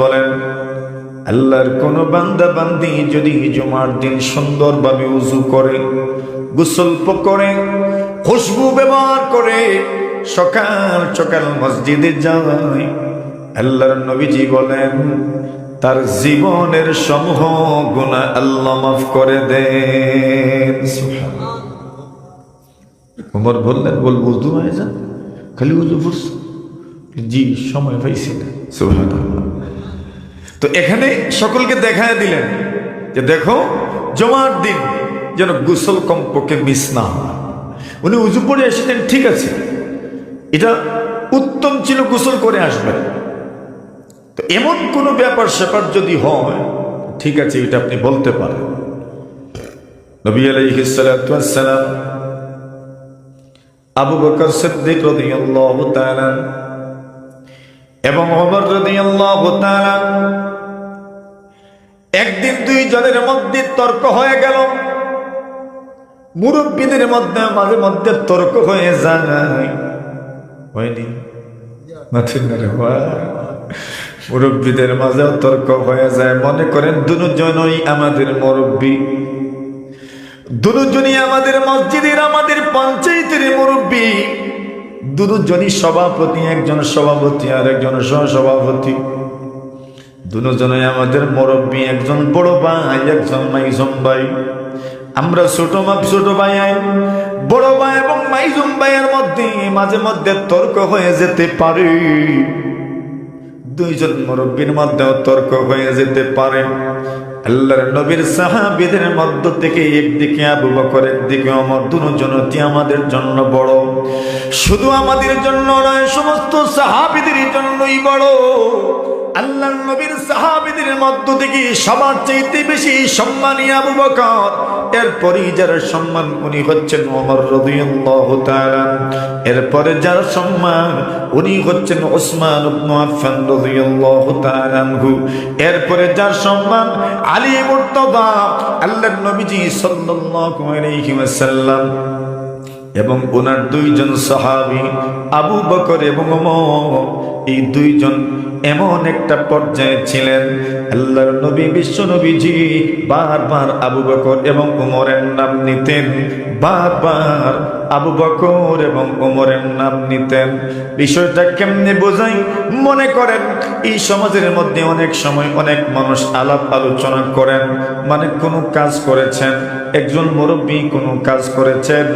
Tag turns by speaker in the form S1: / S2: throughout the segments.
S1: বলেন, আল্লাহর কোন বান্দা বান্দি যদি জুমার দিন সুন্দরভাবে উজু করে করে, খুশবু ব্যবহার করে, সকাল সকাল মসজিদে যায়, আল্লাহর নবীজি বলেন, তার জীবনের সমূহ গুণা আল্লাহ মাফ করে দেন। উমর বললেন, বল উজু হয়ে যান খালি উজু জি, সময় পাইছি তো এখানে সকলকে দেখায় দিলেন যে দেখো, জমার দিন যেন গোসল কমপক্ষে মিস না হয়। উনি উজু পড়ে এসেছেন, ঠিক আছে। এটা উত্তম ছিল গোসল করে আসবেন। তো এমন কোনো ব্যাপার স্যাপার যদি হয়, ঠিক আছে, এটা আপনি বলতে পারেন। নবী আলাইহিস সালাতু ওয়াস আবু বকর সিদ্দিক রাদিয়াল্লাহু তাআলা এবং রাদিয়াল্লাহু তাআলা একদিন দুই জনের মধ্যে তর্ক হয়ে গেল। মুরব্বীদের মধ্যে মাঝে মধ্যে তর্ক হয়ে যায়। হয়নি। মুরব্বীদের মাঝেও তর্ক হয়ে যায়। মনে করেন দুজনই আমাদের মুরব্বী। দুজনই আমাদের মসজিদের, আমাদের পঞ্চায়েতের মুরব্বী। দুজনই সভাপতি, একজন সভাপতি আর একজন সহসভাপতি। দুজনই আমাদের মুরব্বী, একজন বড় ভাই, একজন মাইজম ভাই। আমরা ছোট মাপ ছোট ভাই, বড় ভাই এবং মাইজুম ভাইয়ের মধ্যে মাঝে মধ্যে তর্ক হয়ে যেতে পারে। দুইজন মুরব্বীর মধ্যেও তর্ক হয়ে যেতে পারে। আল্লাহর নবীর সাহাবীদের মধ্য থেকে একদিকে আবু বকর, একদিকে অমর দুজনটি আমাদের জন্য বড়। শুধু আমাদের জন্য নয়, সমস্ত সাহাবীদের জন্যই বড়। আল্লাহর নবীর সাহাবীদের মধ্য থেকে সবার চাইতে বেশি সম্মানী আবু বকর, এরপরই যার সম্মান উনি হচ্ছেন ওমর রাদিয়াল্লাহু তাআলা। এরপরে যার সম্মান উনি হচ্ছেন ওসমান ইবনে আফফান রাদিয়াল্লাহু তাআলা আনহু। এরপরে যার সম্মান আলী মুর্তদা আল্লাহর নবীজি সাল্লাল্লাহু আলাইহি ওয়াসাল্লাম। এবং ওনার দুইজন সাহাবি, আবু বকর এবং এই দুইজন এমন একটা পর্যায়ে ছিলেন। আল্লাহর নবী, বিশ্ব নবীজি বারবার আবু বকর এবং উমরের নাম নিতেন, বারবার আবু বকর এবং ওমরের নাম নিতেন। বিষয়টা কেমনে বোঝাই? মনে করেন, এই সমাজের মধ্যে অনেক সময় অনেক মানুষ আলাপ আলোচনা করেন মানে কোনো কাজ করেছেন, একজন মুরব্বী কোনো কাজ করেছেন,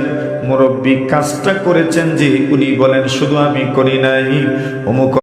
S1: মুরব্বী কাজটা করেছেন যে উনি বলেন, শুধু আমি করি নাই। অমুক